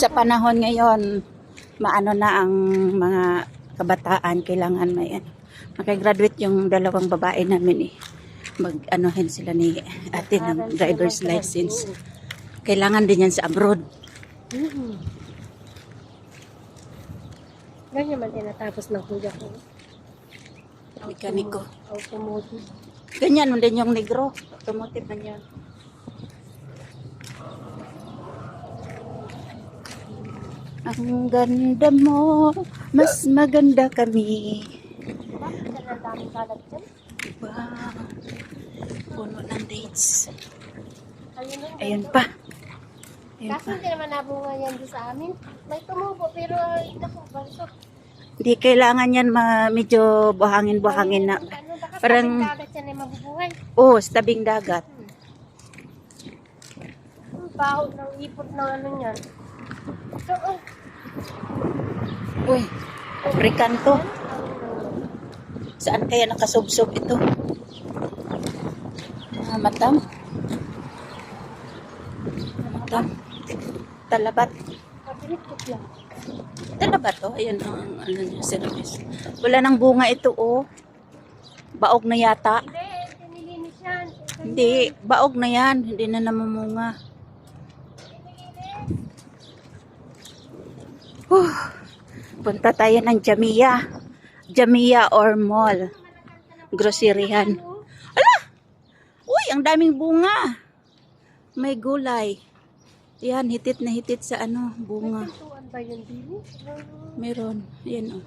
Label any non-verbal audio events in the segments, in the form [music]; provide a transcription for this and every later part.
Sa panahon ngayon, maano na ang mga kabataan, kailangan may ano. Makagraduate yung dalawang babae namin eh. Mag-anohin sila ni ate ng driver's license. Kailangan din yan sa abroad. Mm-hmm. Ganyan man tinatapos ng kuya ko. Mekaniko. Automotive. Ganyan mo din yung negro. Automotive man yan. Ang ganda mo, mas maganda kami. Wow. Puno ng dates. Ayun pa. Ayun Kaso pa. hindi naman nabunga yan doon sa amin. May tumubo pero ay naku, balsot. Hindi kailangan yan ma medyo buhangin-buhangin na. Ano, Parang- yan ay mabubuhay. Oh, sa tabing dagat. Ang baho ng ipot ng ano niyan. So, oh, Uy, African to. Saan kaya nakasubsob ito? Ah, matam. Matam. Talabat. Talabat to. Ayan ang ano niya, service. Wala nang bunga ito, oh. Baog na yata. Hindi, baog na yan. Hindi na namumunga. Huh. Punta tayo ng Jamia. Jamia or mall. Groceryhan. Ala! Uy, ang daming bunga. May gulay. Yan, hitit na hitit sa ano, bunga. Meron. Yan oh.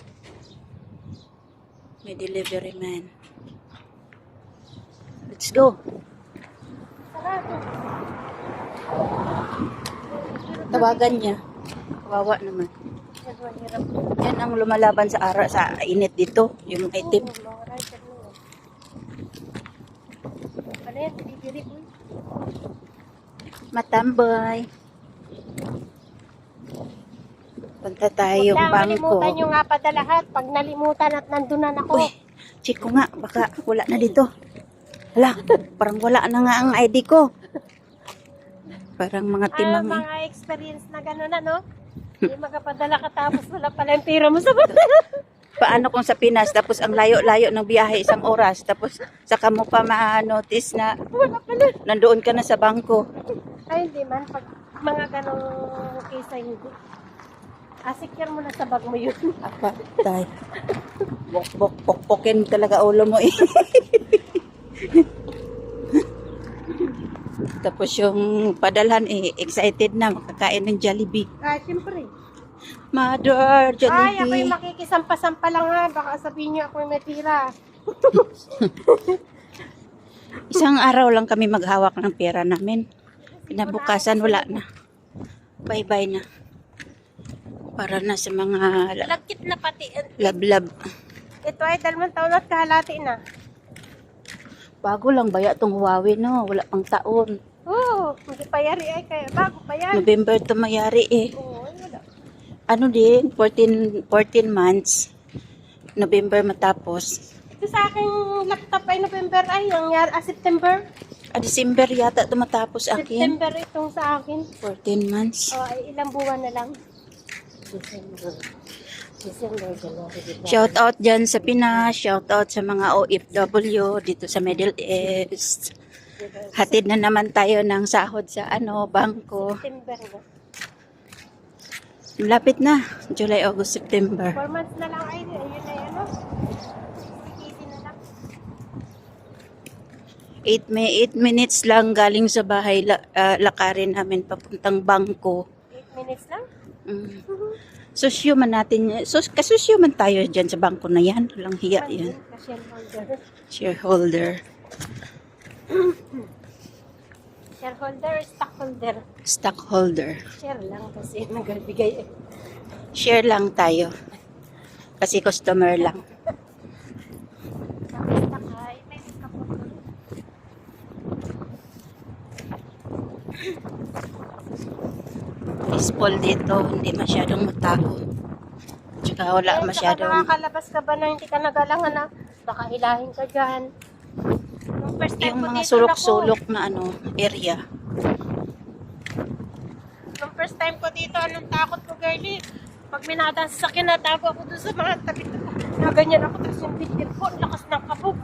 May delivery man. Let's go. Tawagan niya. Kawawa naman. Yan, ang lumalaban sa ara sa init dito, yung itim. Matambay. Punta tayong Huwag bangko. malimutan nyo nga pa lahat. Pag nalimutan at nandunan ako. Uy, chiko nga, baka wala na dito. Hala, parang wala na nga ang ID ko. Parang mga ah, timang eh. mga experience na gano'n ano? Hindi makapadala ka tapos wala pala yung pera mo sa bata. Paano kung sa Pinas, tapos ang layo-layo ng biyahe isang oras, tapos saka mo pa ma-notice na wala pala. nandoon ka na sa bangko. Ay, hindi man. Pag mga ganong kisa hindi. Asikyan mo na sa bag mo yun. Apatay. Bok, bok, pokpokin talaga ulo mo eh. [laughs] Tapos yung padalhan eh, excited na makakain ng Jollibee. Ah, siyempre. Mother, Ay, ako yung Jollibee. makikisampa-sampa lang ha. Baka sabihin niyo ako yung may tira. [laughs] Isang araw lang kami maghawak ng pera namin. Pinabukasan, wala na. Bye-bye na. Para na sa mga la- Lagkit na pati. lab-lab. Ito ay dalawang taon at kahalati na. Bago lang baya tong Huawei, no? Wala pang taon. Oo, hindi pa yari ay kaya bago pa yan. November to mayari eh. Oo, wala. ano din, 14, 14 months. November matapos. Ito sa aking laptop ay November ay, yung yar, ah, September. Ah, December yata tumatapos akin. September itong sa akin. 14 months. O, ay ilang buwan na lang. December. Shout out dyan sa Pinas, shout out sa mga OFW dito sa Middle East. Hatid na naman tayo ng sahod sa ano, bangko. Lapit na, July, August, September. Four months na lang ay, ayun na lang. 8, may 8 minutes lang galing sa bahay, la, ah, lakarin namin papuntang bangko. 8 minutes lang? Mm. Susyo man natin, sus, kasusyo man tayo dyan sa bangko na yan. Walang hiya yan. Cashier holder. Shareholder. Shareholder, stockholder. Stockholder. Share lang kasi [laughs] nagbigay eh. Share lang tayo. Kasi customer lang. Peaceful dito. Hindi masyadong matao. Tsaka wala Eh, masyadong... nakakalabas ka ba na hindi ka nagalangan na baka hilahin ka dyan. First time Yung mga sulok-sulok na ano, area. Nung first time ko dito, anong takot ko, girlie. Pag minadaan sa sasakyan, natago ako doon sa mga tabi. Naganyan ako, tapos yung bitbit ko, ang lakas ng kabog.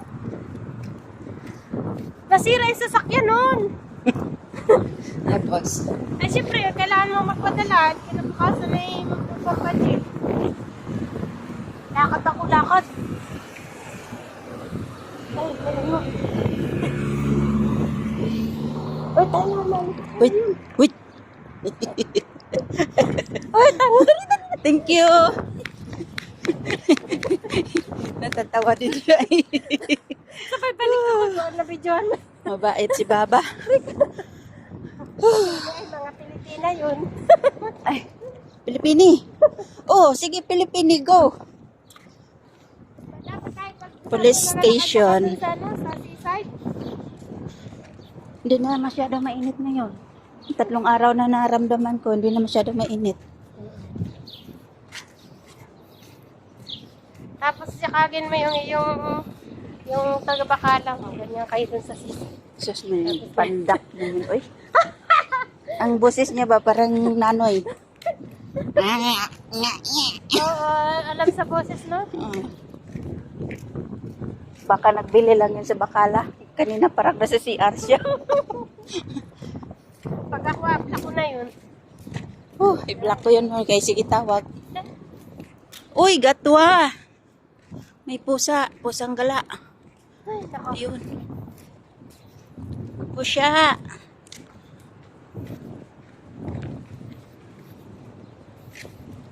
Nasira yung sasakyan nun. [laughs] Tapos, Ay, siyempre, kailangan mo magpadala. Kinabukasan na yung magpapabudget. Lakad ako, lakad. Ay, galing mo. Uy, tayo naman. wait, wait. [laughs] Uy, tayo. Thank you. [laughs] Natatawa din siya. [laughs] Sabay balik ako doon na videoan. Mabait si Baba. Ay, mga Pilipina yun. Ay, Pilipini. Oh, sige Pilipini, go. Police station. Ano, sa seaside. Hindi na masyado mainit ngayon. Tatlong araw na naramdaman ko, hindi na masyado mainit. Tapos sakagin mo yung yung yung taga-bakala mo. Ganyan kayo dun sa seaside. Sus, may pandak naman. Uy. [laughs] Ang boses niya ba parang nanoy? Oo, alam sa boses, no? Mm. Baka nagbili lang yun sa bakala. Kanina parang nasa CR siya. [laughs] Pag ako, apla ko na yun. Oh, i-block ko yun. Okay, sige tawag. Uy, gatwa! May pusa. Pusang gala. Ay, nako. Ayun. Pusya.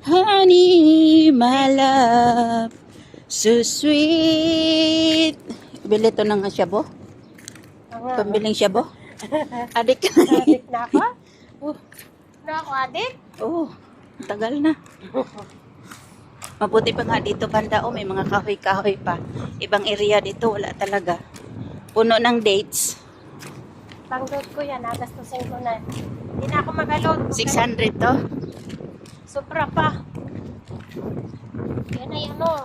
Honey, my love, so sweet. Bili to ng nga. Pambiling shabu? [laughs] Adik. Adik na ako? Uh, na ako, adik? Oo, oh, tagal na. Mabuti pa nga dito banda, oh, may mga kahoy-kahoy pa. Ibang area dito, wala talaga. Puno ng dates. Pang-load ko yan, nagastusin ko na. Hindi na ako mag-load. 600 to. Sobra pa. Yan na yan, oh.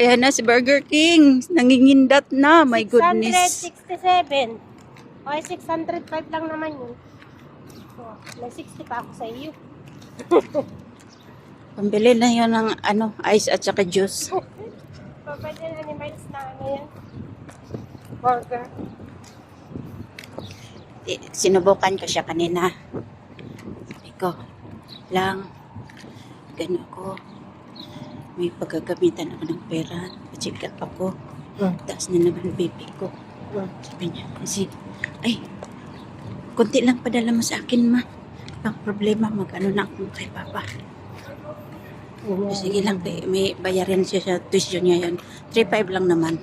Ayan na si Burger King. Nangingindat na. My goodness. 667. Okay, 605 lang naman yun. Oh, may 60 pa ako sa iyo. [laughs] Pambili na yun ng ano, ice at saka juice. [laughs] Pwede na ni Miles na ano yan. Burger. Eh, Sinubukan ko siya kanina. Sabi ko, lang, gano ako. May paggagamitan ako ng pera. Pa-check up ako. Hmm. Taas na naman baby ko. Sabi niya, kasi, ay, konti lang padala mo sa akin, ma. Ang problema, mag-ano na ako kay papa. Sige lang, may bayarin siya sa tuition niya yun. 3.5 lang naman.